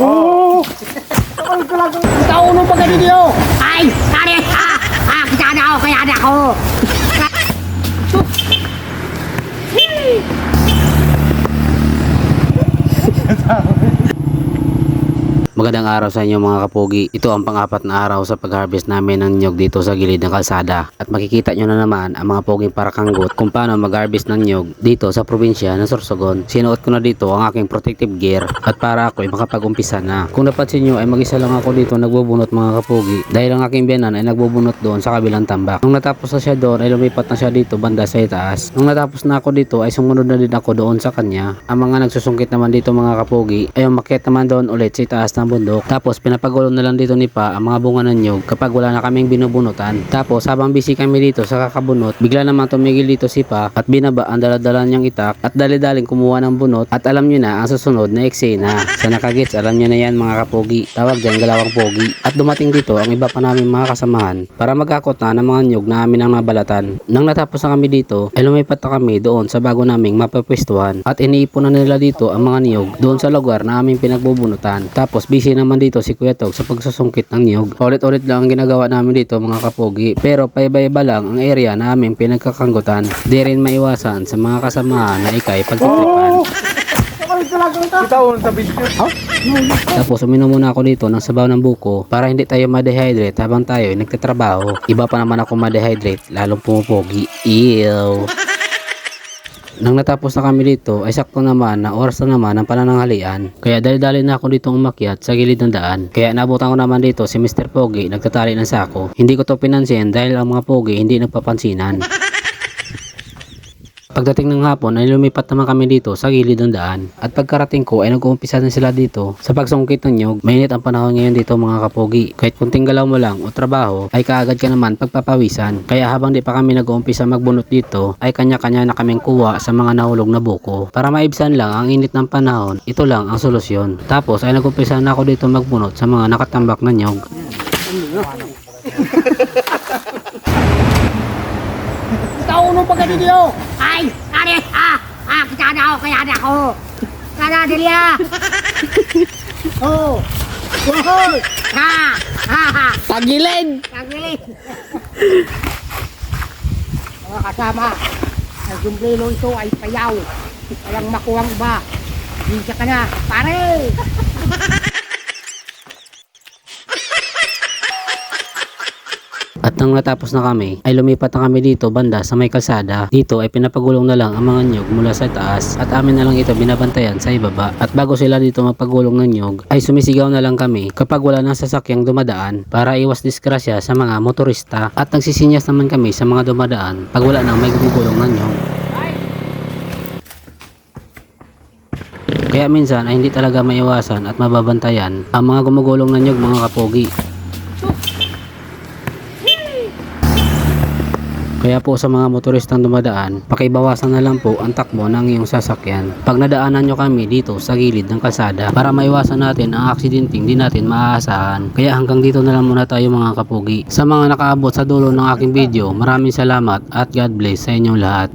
Oo! Tauno pa ganito yun! Ay! Tari! Ah! Ah! Kita na ako! Kaya na ako! Magandang araw sa inyo mga kapogi. Ito ang pang-apat na araw sa pag-harvest namin ng nyog dito sa gilid ng kalsada. At makikita nyo na naman ang mga poging parakanggot kung paano mag-harvest ng nyog dito sa probinsya ng Sorsogon. Sinuot ko na dito ang aking protective gear at para ako ay makapag-umpisa na. Kung napansin nyo ay mag-isa lang ako dito nagbubunot mga kapogi dahil ang aking biyanan ay nagbubunot doon sa kabilang tambak. Nung natapos na siya doon ay lumipat na siya dito banda sa itaas. Nung natapos na ako dito ay sumunod na din ako doon sa kanya. Ang mga nagsusungkit naman dito mga kapogi ay umakyat naman doon ulit sa itaas ng bundok. Tapos pinapagulo na lang dito ni Pa ang mga bunga ng nyug kapag wala na kaming binubunutan. Tapos habang busy kami dito sa kakabunot, bigla naman tumigil dito si Pa at binaba ang daladala niyang itak at dali-daling kumuha ng bunot at alam niyo na ang susunod na eksena. Sa nakagits alam niyo na yan mga kapogi. Tawag dyan galawang pogi. At dumating dito ang iba pa namin mga kasamahan para magkakot na ng mga nyug na amin ang nabalatan. Nang natapos na kami dito ay lumipat na kami doon sa bago naming mapapwestuhan at iniipon na nila dito ang mga niyog doon sa lugar na aming pinagbubunutan. Tapos busy naman dito si Kuya Tog sa pagsusungkit ng niyog. Ulit-ulit lang ang ginagawa namin dito mga kapogi pero paiba-iba lang ang area na aming pinagkakanggutan. Di rin maiwasan sa mga kasamahan na ikay pagtitripan. Itaon sa bisyo. Tapos uminom muna ako dito ng sabaw ng buko para hindi tayo ma-dehydrate habang tayo ay nagtatrabaho. Iba pa naman ako ma-dehydrate lalong pumupogi. Ew. Nang natapos na kami dito ay sakto naman na oras na naman ang panananghalian. Kaya dali-dali na ako dito umakyat sa gilid ng daan. Kaya nabutan ko naman dito si Mr. Pogi nagtatali ng sako. Hindi ko to pinansin dahil ang mga Pogi hindi nagpapansinan. Pagdating ng hapon ay lumipat naman kami dito sa gilid ng daan. At pagkarating ko ay nag-uumpisa na sila dito sa pagsungkit ng nyog. Mainit ang panahon ngayon dito mga kapogi. Kahit kunting galaw mo lang o trabaho ay kaagad ka naman pagpapawisan. Kaya habang di pa kami nag-uumpisa magbunot dito ay kanya-kanya na kaming kuha sa mga nahulog na buko. Para maibsan lang ang init ng panahon, ito lang ang solusyon. Tapos ay nag-umpisa na ako dito magbunot sa mga nakatambak na nyog. Tauno pa ganito yun! Ay! Tari! Ah! Ah! Kita na ako! Kaya na ako! Kaya na Delia! Oo! Hoy! Ha! Ha! Ha! Tagilid! Tagilid! Mga kasama, ang sombrero ito ay payaw. Walang makuwang iba. Bisa ka na, pare! nang natapos na kami, ay lumipat na kami dito banda sa may kalsada. Dito ay pinapagulong na lang ang mga nyog mula sa taas at amin na lang ito binabantayan sa ibaba. At bago sila dito mapagulong ng nyog, ay sumisigaw na lang kami kapag wala ng sasakyang dumadaan para iwas disgrasya sa mga motorista. At nagsisinyas naman kami sa mga dumadaan pag wala nang may gumugulong ng nyog. Kaya minsan ay hindi talaga maiwasan at mababantayan ang mga gumugulong ng nyog mga kapogi. Kaya po sa mga motoristang dumadaan, pakibawasan na lang po ang takbo ng iyong sasakyan. Pag nadaanan nyo kami dito sa gilid ng kalsada para maiwasan natin ang aksidenteng di natin maaasahan. Kaya hanggang dito na lang muna tayo mga kapugi. Sa mga nakaabot sa dulo ng aking video, maraming salamat at God bless sa inyong lahat.